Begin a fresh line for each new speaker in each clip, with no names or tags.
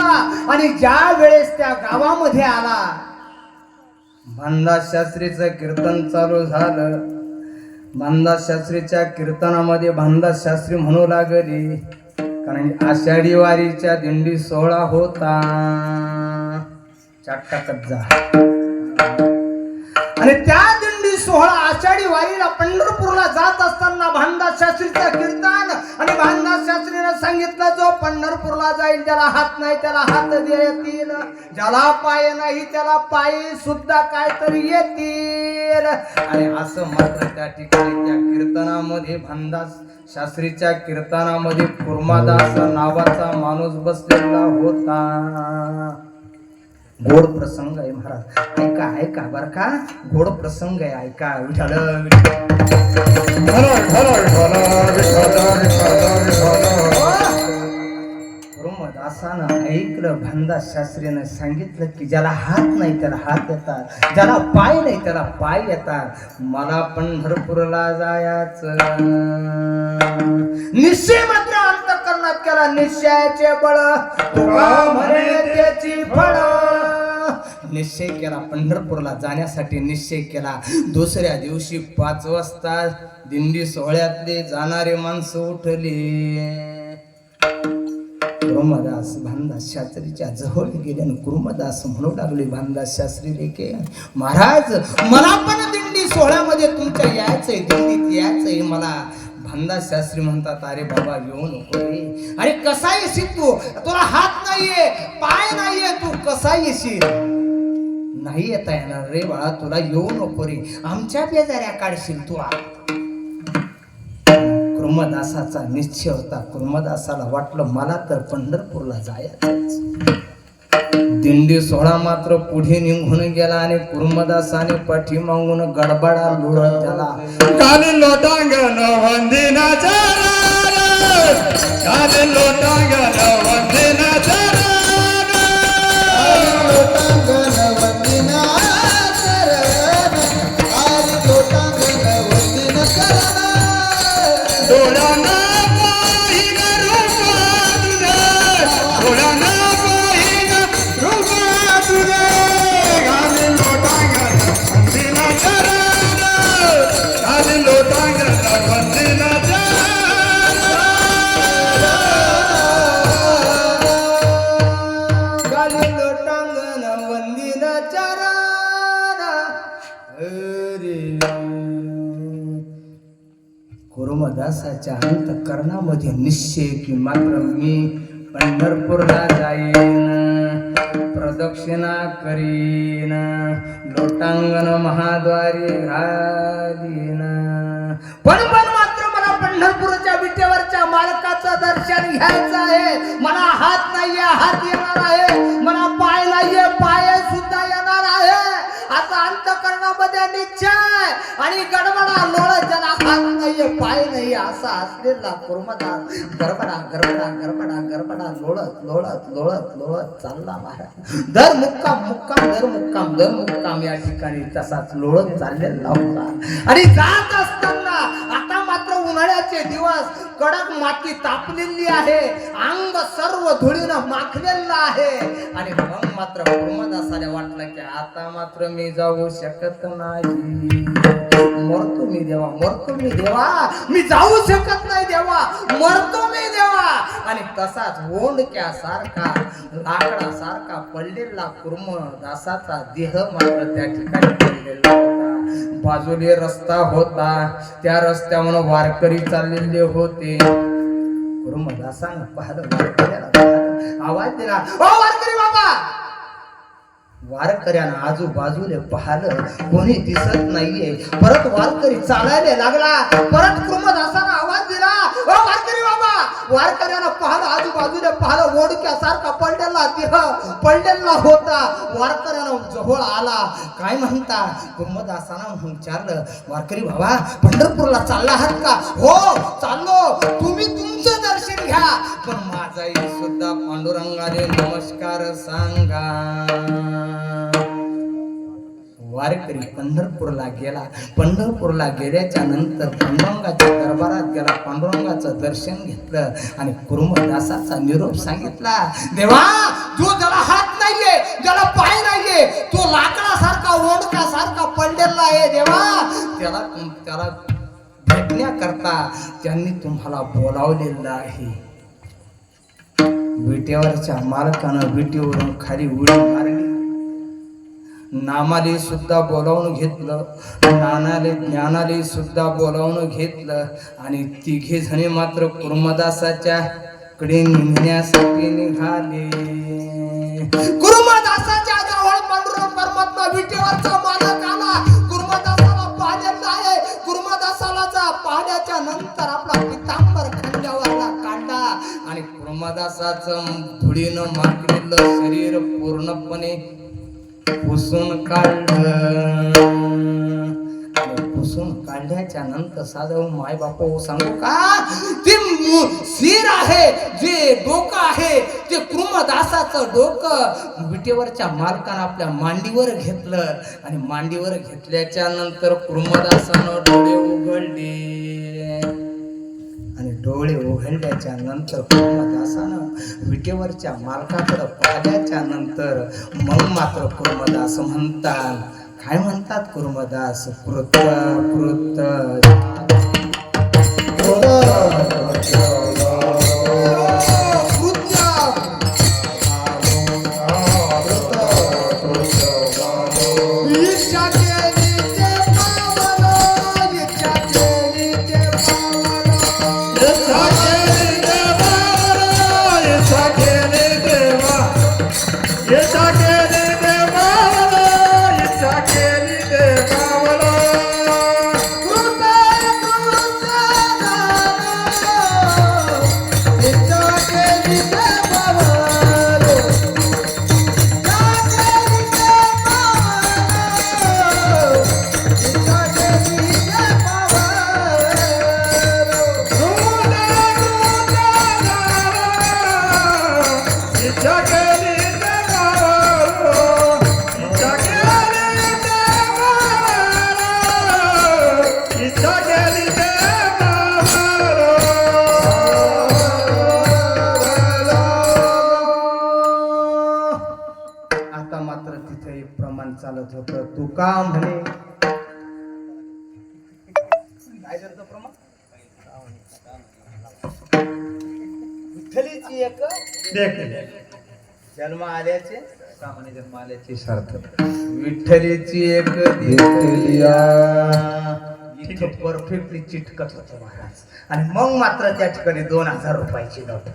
आणि ज्या वेळेस त्या गावामध्ये आला भानदास शास्त्रीचं कीर्तन चालू झालं. भानदास शास्त्रीच्या कीर्तनामध्ये भानदास शास्त्री म्हणू लागली कारण आषाढी वारीच्या दिंडी सोहळा होता. चाटकात कज्जा आणि त्या सोहळा आषाढी वारीला पंढरपूरला जात असताना भानदास शास्त्रीचं कीर्तन आणि भानदास शास्त्रीने सांगितलं जो पंढरपूरला जाईल ज्याला हात नाही त्याला हात देतील. ज्याला पाय नाही त्याला पाय सुद्धा काय तरी येतील. आणि असं मात्र त्या ठिकाणी त्या कीर्तनामध्ये भानदास शास्त्रीच्या कीर्तनामध्ये कुर्मादास नावाचा माणूस बसलेला होता. गोड प्रसंग आहे महाराज. ऐका ऐका बर का? गोड प्रसंग आहे ऐका. विठाल दासानं ऐकलं भांदा शास्त्रीनं सांगितलं की ज्याला हात नाही त्याला हात येतात. ज्याला पाय नाही त्याला पाय येतात. मला पंढरपूरला जायचं. निश्चय मात्र अंतकरणात केला. निश्चयाचे बळ. तुका म्हणे त्याची फळ. निश्चय केला. पंढरपूरला जाण्यासाठी निश्चय केला. दुसऱ्या दिवशी पाच वाजता दिंडी सोहळ्यातले जाणारे माणसं उठले. कुरुमदास भानदास शास्त्रीच्या जवळ गेले आणि कुरुमदास म्हणू लागले भानदास शास्त्री लेखे महाराज मला पण दिंडी सोहळ्यामध्ये तुमच्या यायचंय दिंडीत यायचंय मला. भानदास शास्त्री म्हणतात अरे बाबा येऊ नको रे. अरे कसा येशील तू? तुला हात नाहीये पाय नाहीये तू कसा येशील? नाही येता येणार रे बाळा तुला येऊ नको रे. आमच्या बेजाऱ्या काढशील तू आ. कुर्मदासाचा निश्चय होता. कुर्मदासाला वाटलं मला तर पंढरपूरला जायचं दिंडी सोहळा मात्र पुढे निघून गेला आणि कुर्मदासाने पाठी मागून गडबडा लुळत त्याला
काली लोटांगण वंदिनाचा काली लोटांगण
Madonna. कुर्मदासाच्या अंतकरणामध्ये निश्चय की मात्र मी पंढरपूरला जाईन. प्रदक्षिणा करीन. लोटांगण महाद्वारी घालीन. पण पण मात्र मला पंढरपूरच्या विटेवरच्या मालकाचं दर्शन घ्यायचं आहे. मला हात नाहीये हात येणार आहे. मला अंतकरणामध्ये निश्चय. आणि गडबडा लोळ ज्याला हात नाहीये पाय नाही असा असलेला कुर्मदा गरबडा गरबडा गरबडा गरबडा लोळत लोळत लोळत लोळत चालला महाराज. दर मुक्काम मुक्काम दर मुक्काम दर मुक्काम या ठिकाणी तसाच लोळत चाललेला होता. आणि जात असताना आता मात्र उन्हाळ्याचे दिवस कडक माती तापलेली आहे अंग सर्व धुळीनं माखलेलं आहे. आणि मग मात्र ब्रह्मदासाला वाटलं की आता मात्र मी जाऊ शकत नाही. मरतो मी देवा मरतो मी देवा. मी जाऊ शकत नाही देवा मरतो मी देवा. आणि तसाच ओंडक्या सारखा लाकडा सारखा पडलेला कुर्म दासाचा देह मात्र त्या ठिकाणी पडलेला होता. बाजूले रस्ता होता. त्या रस्त्यावर वारकरी चाललेले होते. कुर्मदासानं पाहिलं वारकऱ्याला पाहिलं. आवाज दिला. ओ वारकरी बाबा! वारकऱ्यानं आजूबाजूले पाहिलं कोणी दिसत नाहीये. परत वारकरी चालायला लागला. परत कुर्मदासानं आवाज दिला ओ वारकरी बाबा! वारकऱ्यानं पाहिलं आजूबाजूने पाहिलं ओडक्यासारखा पडलेला देह पडलेला होता. वारकऱ्यानं जवळ आला. काय म्हणता? कुर्मदासानं विचारलं वारकरी बाबा पंढरपूरला चालला आहात का? हो चाललो. तुम्ही तुमचं दर्शन घ्या. पण माझाही सुद्धा पांडुरंगाने नमस्कार सांगा. वारकरी पंढरपूरला गेला. पंढरपूरला गेल्याच्यानंतर पांडुरंगाच्या दरबारात गेला. पांडुरंगाचं दर्शन घेतलं आणि कुरुमदासाचा निरोप सांगितला. देवा जो ज्याला हात नाहीये ज्याला पाय नाहीये तो लाकडासारखा ओंडकासारखा पडलेला आहे देवा. त्याला त्याला भेटण्याकरता त्यांनी तुम्हाला बोलावलेलं आहे. विटेवरच्या मालकानं विटेवरून खाली उडी मारली. नामाले सुद्धा बोलावून घेतलं. नानाले ज्ञानाले सुद्धा बोलावून घेतलं. आणि तिघे जणे मात्र कुर्मदासाच्या कडे निघण्यासाठी निघाले. कुर्मदासाच्या जवळ पांडुरंग परमात्मा विटेवरचा मालक आला. कुर्मदासाला पाहिलेला आहे. कुर्मदासाला पाहण्याच्या नंतर आपला पितांबर खांद्यावरला काढला. आणि कुर्मदासाचं धुळीनं मागलेलं शरीर पूर्णपणे पुसून काढलं. पुसून काढल्याच्या नंतर साधव माय बाप सांगू का? ते शिर आहे जे डोकं आहे ते कृमदासाचं डोकं विटेवरच्या मालकानं आपल्या मांडीवर घेतलं. आणि मांडीवर घेतल्याच्या नंतर कृमदासानं डोळे उघडले. डोळे उघडल्याच्या नंतर कुर्मदासानं विटेवरच्या मालकाकडं पाहिल्याच्या नंतर मग मात्र कुर्मदास म्हणतात काय म्हणतात कुर्मदास कृत कृत आता मात्र तिथे एक प्रमाण चालत होत. तू का म्हणे? विठ्ठलीची एक
देख
जन्म आल्याचे? सामान्य जन्म आल्याचे. शर्त विठ्ठलीची एक देखलिया परफेक्टली चिटकत होते महाराज. आणि मग मात्र त्या ठिकाणी दोन हजार रुपयाची नोट.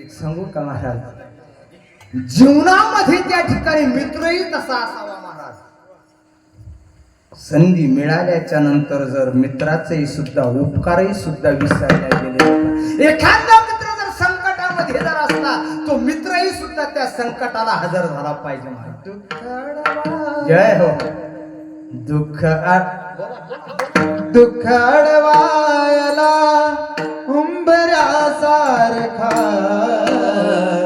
एक सांगू का महाराज? जीवनामध्ये त्या ठिकाणी मित्रही तसा असावा महाराज. संधी मिळाल्याच्या नंतर जर मित्राचेही सुद्धा उपकारही सुद्धा विसरल्या गेले एखादा तो मित्रही सुद्धा त्या संकटाला हजर झाला पाहिजे जय हो. दुःख दुःख अडवायला उंबऱ्यासारखा